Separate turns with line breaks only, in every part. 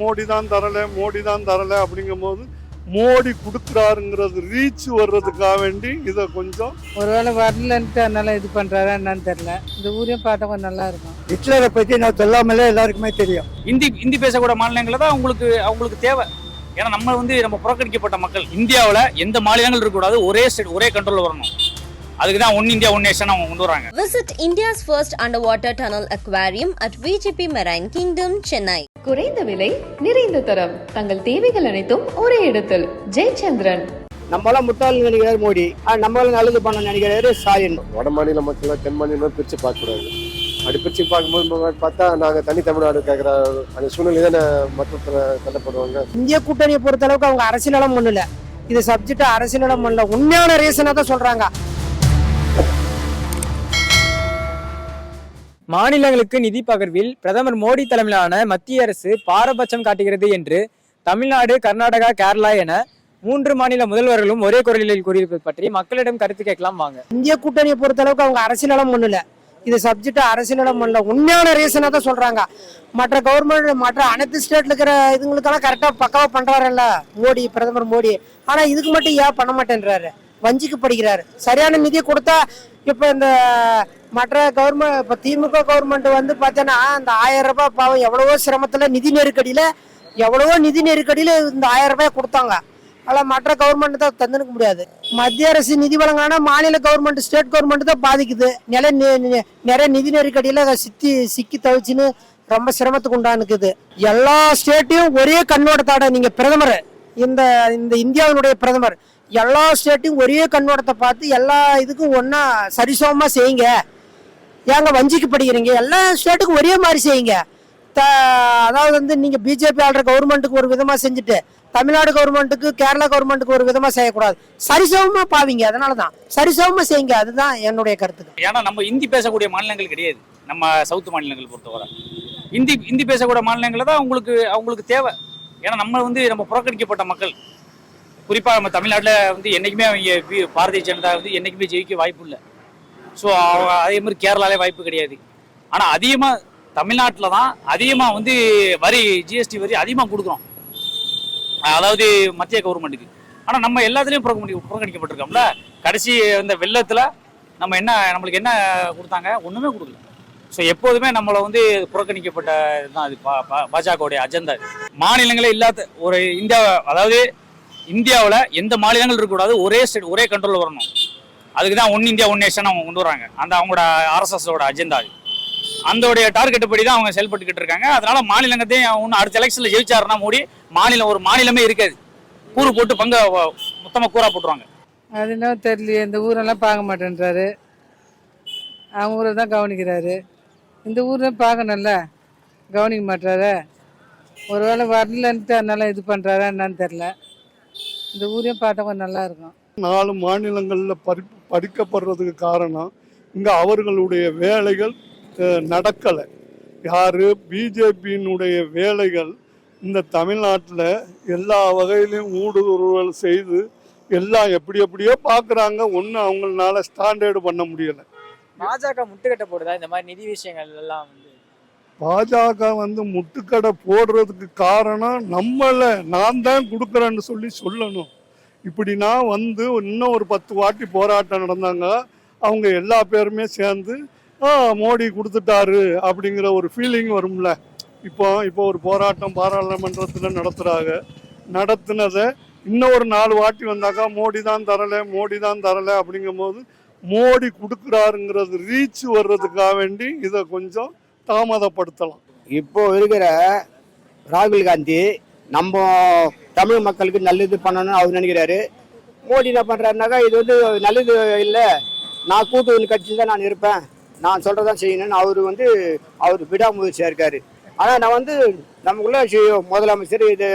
மோடி தான் தரல மோடி தான் தரல அப்படிங்கும்போது மோடி கொடுக்குறாருங்கிறது ரீச் வர்றதுக்காக வேண்டி இதை கொஞ்சம்
ஒருவேளை வரலன்ட்டு அதனால இது பண்றாரா என்னன்னு தெரியல. இந்த ஊரையும் பார்த்தா கொஞ்சம் நல்லா இருக்கும்.
ஹிட்லரை பற்றி நான் சொல்லாமலே எல்லாருக்குமே தெரியும்.
இந்தி இந்தி பேசக்கூடிய மாநிலங்களில் தான் உங்களுக்கு அவங்களுக்கு தேவை. ஏன்னா நம்ம வந்து நம்ம புறக்கணிக்கப்பட்ட மக்கள். இந்தியாவில் எந்த மாநிலங்கள் இருக்கக்கூடாது ஒரே ஸ்டேட் ஒரே கண்ட்ரோல் வரணும். அதுக்கு தான் ஒன் இந்தியா ஒன் நேஷன் அவங்க கொண்டு வராங்க.
Visit India's first underwater tunnel aquarium at VGP Marine Kingdom, Chennai.
குறைந்த விலை நிறைந்த தரம். தங்கள் தேவைகள் அனைத்தும் ஒரே இடத்தில். ஜெயச்சந்திரன்.
நம்மளாம் முட்டாள் நினைக்கிறார் மோடி. ஆனா நம்மளால நல்லது பண்ண நினைக்கிறாரு ஸ்டாலின்.
வட மாநில மக்களை தென் மாநிலம் பிரிச்சு பார்க்க கூடாது அப்படி பிரிச்சு பார்க்கும்போது பார்த்தா நாங்க தனி தமிழ்நாடு கேட்குற அந்த சூழ்நிலை தானே மற்றத்தில் தள்ளப்படுவாங்க.
இந்திய கூட்டணியை பொறுத்த அளவுக்கு அவங்க அரசியலம் பண்ணல இது சப்ஜெக்ட் அரசியலம் பண்ணல உண்மையான ரீசனை தான் சொல்றாங்க.
மாநிலங்களுக்கு நிதி பகிர்வில் பிரதமர் மோடி தலைமையிலான மத்திய அரசு பாரபட்சம் காட்டுகிறது என்று தமிழ்நாடு கர்நாடகா கேரளா என மூன்று மாநில முதல்வர்களும் ஒரே குரலில் கூறியிருப்பது பற்றி மக்களிடம் கருத்து கேட்கலாம் வாங்க.
இந்திய கூட்டணியை பொறுத்த அளவுக்கு அவங்க அரசியலம் பண்ணல இது சப்ஜெக்ட் அரசியலம் பண்ணல உண்மையான ரீசனை தான் சொல்றாங்க. மற்ற கவர்மெண்ட் மற்ற அனைத்து ஸ்டேட்ல இருக்கிற இதுங்களுக்கெல்லாம் கரெக்டா பக்காவாக பண்றாருல்ல மோடி பிரதமர் மோடி. ஆனா இதுக்கு மட்டும் ஏன் பண்ண மாட்டேன்றாரு? வஞ்சிக்கு படிக்கிறாரு சரியான நிதியை கொடுத்தா இப்ப இந்த மற்ற கவர்மெண்ட் இப்போ திமுக கவர்மெண்ட் வந்து பார்த்தோன்னா அந்த ஆயிரம் ரூபாய் பாவம் எவ்வளவோ சிரமத்தில் நிதி நெருக்கடியில் எவ்வளவோ நிதி நெருக்கடியில் இந்த ஆயிரம் ரூபாய் கொடுத்தாங்க. ஆனால் மற்ற கவர்மெண்ட் தான் தந்துனுக்க முடியாது. மத்திய அரசு நிதி வழங்கினா மாநில கவர்மெண்ட் ஸ்டேட் கவர்மெண்ட் தான் பாதிக்குது. நில நிறைய நிதி நெருக்கடியில் சிக்கி சிக்கி தவிச்சுன்னு ரொம்ப சிரமத்துக்கு உண்டானுக்குது. எல்லா ஸ்டேட்டையும் ஒரே கண்ணோட்டத்தோட நீங்கள் பிரதமர். இந்த இந்த இந்தியாவினுடைய பிரதமர். எல்லா ஸ்டேட்டையும் ஒரே கண்ணோட்டத்தை பார்த்து எல்லா இதுக்கும் ஒன்றா சரிசமமாக செய்யுங்க. ஏங்க வஞ்சிக்கப்படுகிறீங்க படிக்கிறீங்க? எல்லா ஸ்டேட்டுக்கும் ஒரே மாதிரி செய்யுங்க. த அதாவது வந்து நீங்க பிஜேபி ஆள்ற கவர்மெண்ட்டுக்கு ஒரு விதமா செஞ்சுட்டு தமிழ்நாடு கவர்மெண்ட்டுக்கு கேரளா கவர்மெண்ட்டுக்கு ஒரு விதமா செய்யக்கூடாது. சரிசமமா பாவீங்க அதனால தான் சரிசமமா செய்யுங்க அதுதான் என்னுடைய கருத்து
ஏன்னா நம்ம இந்தி பேசக்கூடிய மாநிலங்கள் கிடையாது. நம்ம சவுத் மாநிலங்கள் பொறுத்தவரை. இந்தி இந்தி பேசக்கூடிய மாநிலங்களில் தான் உங்களுக்கு அவங்களுக்கு தேவை. ஏன்னா நம்ம வந்து நம்ம புறக்கணிக்கப்பட்ட மக்கள். குறிப்பாக நம்ம தமிழ்நாட்டில் வந்து என்றைக்குமே அவங்க வி- பாரதிய ஜனதா வந்து என்றைக்குமே ஜெயிக்க வாய்ப்பு இல்லை. ஸோ அதே மாதிரி கேரளாலே வாய்ப்பு கிடையாது. ஆனால் அதிகமாக தமிழ்நாட்டில் தான் அதிகமாக வந்து வரி ஜிஎஸ்டி வரி அதிகமாக கொடுக்குறோம். அதாவது மத்திய கவர்மெண்ட்டுக்கு ஆனால் நம்ம எல்லாத்துலேயும் புறக்கணி புறக்கணிக்கப்பட்டிருக்கோம்ல. கடைசி இந்த வெள்ளத்தில் நம்ம என்ன நம்மளுக்கு என்ன கொடுத்தாங்க? ஒன்றுமே கொடுக்கல. ஸோ எப்போதுமே நம்மளை வந்து புறக்கணிக்கப்பட்ட இதுதான் அது பா- பா- பாஜகவுடைய அஜெண்டா மாநிலங்களே இல்லாத ஒரு இந்தியா அதாவது இந்தியாவில் எந்த மாநிலங்கள் இருக்கக்கூடாது ஒரே ஸ்டேட் ஒரே கண்ட்ரோலில் வரணும். அதுக்கு தான் ஒன் இந்தியா ஒன் நேஷன் அவங்க கொண்டு வராங்க அந்த அவங்களோட ஆர்எஸ்எஸோட அஜெண்டா அது. அந்தோடைய டார்கெட் படி தான் அவங்க செயல்பட்டுக்கிட்டு இருக்காங்க. அதனால மாநிலங்கத்தையும் ஒன்று அடுத்த எலெக்ஷனில் ஜெயிச்சாருன்னா மோடி மாநிலம் ஒரு மாநிலமே இருக்காது. கூறு போட்டு பங்க மொத்தமாக கூறா போட்டுருவாங்க.
அது என்ன தெரியலையே இந்த ஊரெல்லாம் பார்க்க மாட்டேன்றாரு. அவங்க ஊரை தான் கவனிக்கிறாரு. இந்த ஊரை பார்க்கணும்ல? கவனிக்க மாட்டாரு? ஒருவேளை வரலன்ட்டு அதனால இது பண்ணுறாரா என்னன்னு தெரில இந்த ஊரையும் பார்த்தா கொஞ்சம் நல்லா இருக்கும்.
நாலு மாநிலங்களில் பறி படிக்கப்படுறதுக்கு காரணம் இங்கே அவர்களுடைய வேலைகள் நடக்கலை. யாரு? பிஜேபியினுடைய வேலைகள் இந்த தமிழ்நாட்டில் எல்லா வகையிலையும் ஊடுருவல் செய்து எல்லாம் எப்படி எப்படியோ பார்க்குறாங்க. ஒன்றும் அவங்களால ஸ்டாண்டர்டு பண்ண முடியலை.
பாஜக முட்டுக்கட்ட போடுதா? இந்த மாதிரி நிதி விஷயங்கள் எல்லாம் வந்து.
பாஜக வந்து முட்டுக்கடை போடுறதுக்கு காரணம் நம்மளை நான் தான் கொடுக்குறேன்னு சொல்லி சொல்லணும். இப்படின்னா வந்து இன்னும் ஒரு பத்து வாட்டி போராட்டம் நடந்தாங்க. அவங்க எல்லா பேருமே சேர்ந்து மோடி கொடுத்துட்டாரு அப்படிங்கிற ஒரு ஃபீலிங் வரும்ல. இப்போ இப்போ ஒரு போராட்டம் பாராளுமன்றத்தில் நடத்துகிறாங்க நடத்தினதை இன்னும் ஒரு நாலு வாட்டி வந்தாக்கா மோடி தான் தரல மோடி தான் தரல அப்படிங்கும்போது மோடி கொடுக்குறாருங்கிறது ரீச் வர்றதுக்காக வேண்டி இதை கொஞ்சம் தாமதப்படுத்தலாம்.
இப்போ இருக்கிற ராகுல் காந்தி நம்ம தமிழ் மக்களுக்கு நல்லது பண்ணணும்னு அவர் நினைக்கிறாரு. மோடி என்ன பண்றாருனாக்கா இது வந்து நல்லது இல்லை. நான் கூட்டு கட்சியில் தான் நான் இருப்பேன். நான் சொல்றதான் செய்யணும்னு அவர் வந்து அவர் விடாமுயற்சியா இருக்காரு. ஆனா நான் வந்து நமக்குள்ள முதலமைச்சர் இது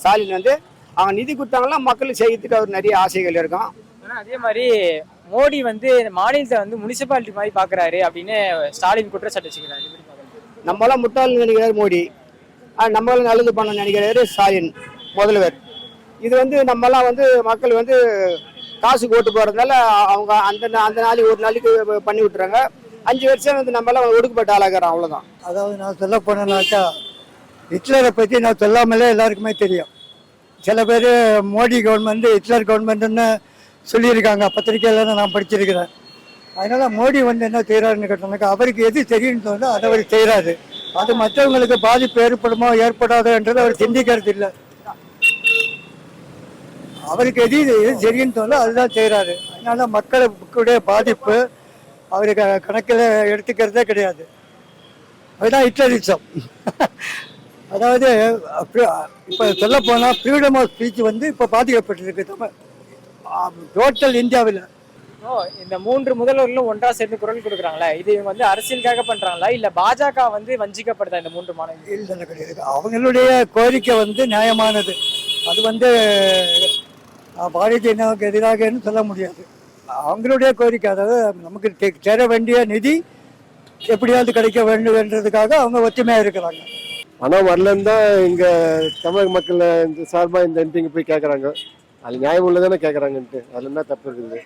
ஸ்டாலின் வந்து அவங்க நிதி கொடுத்தாங்கன்னா மக்களுக்கு செய்யறதுக்கு அவர் நிறைய ஆசைகள் இருக்கும்.
ஆனா அதே மாதிரி மோடி வந்து மாநிலத்தை வந்து முனிசிபாலிட்டி மாதிரி பாக்குறாரு அப்படின்னு ஸ்டாலின் குற்றச்சாட்டு வச்சுக்கிறாரு?
நம்மளாம் முட்டாள் நினைக்கிறார் மோடி. ஆனா நம்மளால நல்லது பண்ண நினைக்கிறாரு ஸ்டாலின். முதல்வர். இது வந்து நம்மலாம் வந்து மக்கள் வந்து காசுக்கு ஓட்டு போகிறதுனால அவங்க அந்த நா- அந்த நாளைக்கு ஒரு நாளைக்கு பண்ணி விட்டுறாங்க. அஞ்சு வருஷம் வந்து நம்மளாம் ஒடுக்கப்பட்ட ஆளாகிறோம் அவ்வளோதான்
அதாவது நான் சொல்ல போனேன்னாக்கா ஹிட்லரை பற்றி நான் சொல்லாமலே எல்லாருக்குமே தெரியும். சில பேர் மோடி கவர்மெண்ட் ஹிட்லர் கவர்மெண்ட்டுன்னு சொல்லியிருக்காங்க. பத்திரிக்கையில் நான் படிச்சிருக்கிறேன். அதனால் மோடி வந்து என்ன செய்கிறாருன்னு கேட்டோம்னாக்கா அவருக்கு எது தெரியும்னு சொன்னால் அதை அவர் செய்கிறாரு அது மற்றவங்களுக்கு பாதிப்பு ஏற்படுமோ ஏற்படாதோன்றது அவர் சிந்திக்கிறது இல்லை அவருக்கு எது எது சரின்னு தோணுதோ அதுதான் செய்கிறாரு அதனால மக்களுடைய பாதிப்பு அவருக்கு கணக்கில் எடுத்துக்கிறதே கிடையாது. அதுதான் ஹிட்லரிசம் அதாவது இப்போ சொல்ல போனால் ஃப்ரீடம் ஆஃப் ஸ்பீச் வந்து இப்போ பாதிக்கப்பட்டிருக்கு தமிழ். டோட்டல் இந்தியாவில்.
ஓ இந்த மூன்று முதல்வர்களும் ஒன்றா சேர்ந்து குரல் கொடுக்குறாங்களே? இது இவங்க வந்து அரசியலுக்காக பண்றாங்களா? இல்ல பாஜக வந்து வஞ்சிக்கப்படுதா இந்த மூன்று
இல்லை கிடையாது. அவங்களுடைய கோரிக்கை வந்து நியாயமானது. அது வந்து அஹ், பாரதிய ஜனதாவுக்கு எதிராகன்னு சொல்ல முடியாது. அவங்களுடைய கோரிக்கை அதாவது நமக்கு சேர வேண்டிய நிதி எப்படியாவது கிடைக்க வேண்டும்ன்றதுக்காக அவங்க ஒற்றுமையாக இருக்கிறாங்க.
ஆனால் வரலன்னு தான் இங்கே தமிழக மக்கள் இந்த சார்பாக இந்த எம்பிங்க போய் கேட்குறாங்க அது நியாயம் உள்ளதானே கேட்குறாங்கன்ட்டு அதில் என்ன தப்பு இருக்குது?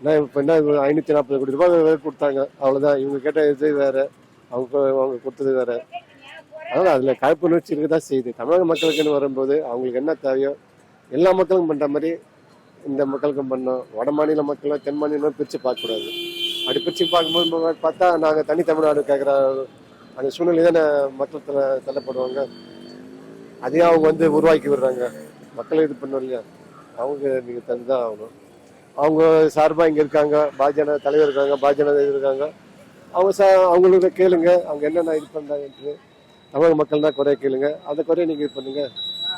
என்ன இப்போ என்ன ஐநூற்றி நாற்பது கோடி ரூபாய் வேற கொடுத்தாங்க. அவ்வளோதான் இவங்க கேட்ட இது வேறு. அவங்க அவங்க கொடுத்தது வேறு. அதனால் அதில் காழ்ப்புணர்ச்சி இருக்க தான் செய்யுது. தமிழக மக்களுக்குன்னு வரும்போது அவங்களுக்கு என்ன தேவையோ எல்லா மக்களுக்கும் பண்ணுற மாதிரி இந்த மக்களுக்கும் பண்ணோம். வட மாநில மக்களும் தென் மாநிலம் பிரித்து பார்க்கக்கூடாது. அப்படி பிரிச்சு பார்க்கும்போது பார்த்தா நாங்கள் தனி தமிழ்நாடு கேட்குற அந்த சூழ்நிலை தானே மக்கள் தள்ள தள்ளப்படுவாங்க. அதையும் அவங்க வந்து உருவாக்கி விடுறாங்க. மக்களை இது பண்ணும் இல்லையா? அவங்க நீங்கள் தந்துதான் ஆகணும். அவங்க சார்பாக இங்கே இருக்காங்க. பாஜன தலைவர் இருக்காங்க பாஜன இது இருக்காங்க. அவங்க சா அவங்களுக்கு கேளுங்க. அவங்க என்னென்ன இது பண்ணுறாங்கன்ட்டு தமிழக மக்கள் தான் குறைய கேளுங்க. அந்த குறைய நீங்கள் இது பண்ணுங்கள்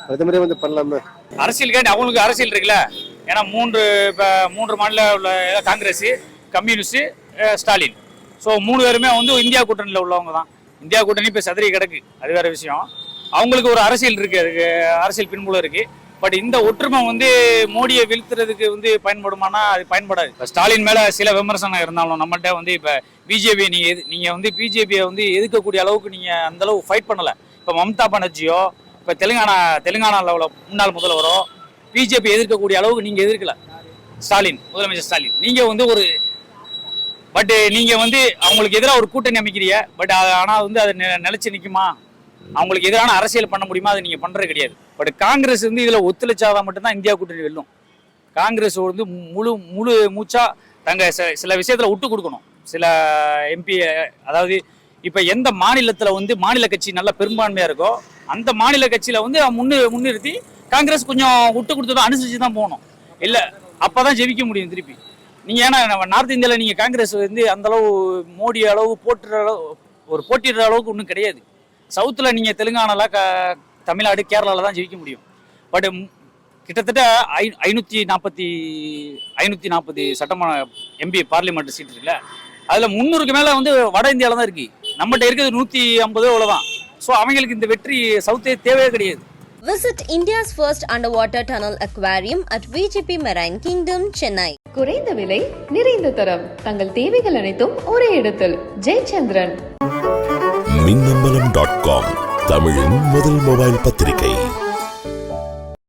பண்ணுங்க பிரதமரே வந்து பண்ணலாமே.
அரசியலுக்காண்டி அவங்களுக்கு அரசியல் இருக்குல்ல? ஏன்னா மூன்று இப்போ மூன்று மாநில உள்ள காங்கிரஸ் கம்யூனிஸ்ட் ஸ்டாலின். ஸோ மூணு பேருமே வந்து இந்தியா கூட்டணியில் உள்ளவங்க தான். இந்தியா கூட்டணி இப்போ சதுரி கிடக்கு. அது வேற விஷயம். அவங்களுக்கு ஒரு அரசியல் இருக்கு அதுக்கு அரசியல் பின்புலம் இருக்கு. பட் இந்த ஒற்றுமை வந்து மோடியை வீழ்த்துறதுக்கு வந்து பயன்படுமானா அது பயன்படாது. இப்போ ஸ்டாலின் மேலே சில விமர்சனம் இருந்தாலும் நம்மள்கிட்ட வந்து இப்போ பிஜேபி நீங்கள் எது- நீங்கள் வந்து பிஜேபியை வந்து எதிர்க்கக்கூடிய அளவுக்கு நீங்கள் அந்தளவு ஃபைட் பண்ணலை. இப்போ மம்தா பானர்ஜியோ இப்போ தெலுங்கானா தெலுங்கானா லெவலில் முன்னாள் முதல்வரோ பிஜேபி எதிர்க்கக்கூடிய அளவுக்கு நீங்கள் எதிர்க்கல. ஸ்டாலின் முதலமைச்சர் ஸ்டாலின். நீங்கள் வந்து ஒரு பட் நீங்கள் வந்து அவங்களுக்கு எதிராக ஒரு கூட்டணி அமைக்கிறீங்க பட் ஆனால் வந்து அது நி- நிற்குமா அவங்களுக்கு எதிரான அரசியல் பண்ண முடியுமா? அதை நீங்கள் பண்ணுறது கிடையாது. பட் காங்கிரஸ் வந்து இதில் ஒத்துழைச்சாதான் மட்டும்தான் இந்தியா கூட்டணி வெல்லும். காங்கிரஸ் வந்து முழு முழு மூச்சா தங்க சில- சில விட்டு கொடுக்கணும். சில எம்பி அதாவது இப்போ எந்த மாநிலத்தில் வந்து மாநில கட்சி நல்ல பெரும்பான்மையா இருக்கோ அந்த மாநில கட்சியில வந்து முன்னு முன்னிறுத்தி காங்கிரஸ் கொஞ்சம் விட்டு கொடுத்து தான் அனுசரிச்சு தான் போகணும். இல்லை அப்போ தான் ஜெயிக்க முடியும் திருப்பி. நீங்கள் ஏன்னா நம்ம நார்த் இந்தியாவில் நீங்கள் காங்கிரஸ் வந்து அந்த அளவு மோடி அளவு போட்டுற அளவு ஒரு போட்டிடுற அளவுக்கு ஒன்றும் கிடையாது. சவுத்தில் நீங்கள் தெலுங்கானால க தமிழ்நாடு கேரளாவில் தான் ஜெயிக்க முடியும். பட் கிட்டத்தட்ட ஐ ஐநூற்றி நாற்பத்தி ஐநூற்றி நாற்பது சட்டமன்ற எம்பி பார்லிமெண்ட் சீட் இருக்குல்ல அதில் முந்நூறுக்கு மேலே வந்து வட இந்தியாவில் தான் இருக்குது நம்மகிட்ட இருக்கிறது நூற்றி ஐம்பது அவ்வளோதான் ஸோ அவங்களுக்கு இந்த வெற்றி சவுத்தே தேவையே கிடையாது.
Visit India's first underwater tunnel aquarium at VGP Marine Kingdom, Chennai.
குறைந்த விலை நிறைந்த தரம். தங்கள் தேவைகள் அனைத்தும் ஒரே இடத்தில். ஜெயச்சந்திரன்.
மின்னம்பலம் டாட் காம் தமிழின் முதல் மொபைல் பத்திரிகை.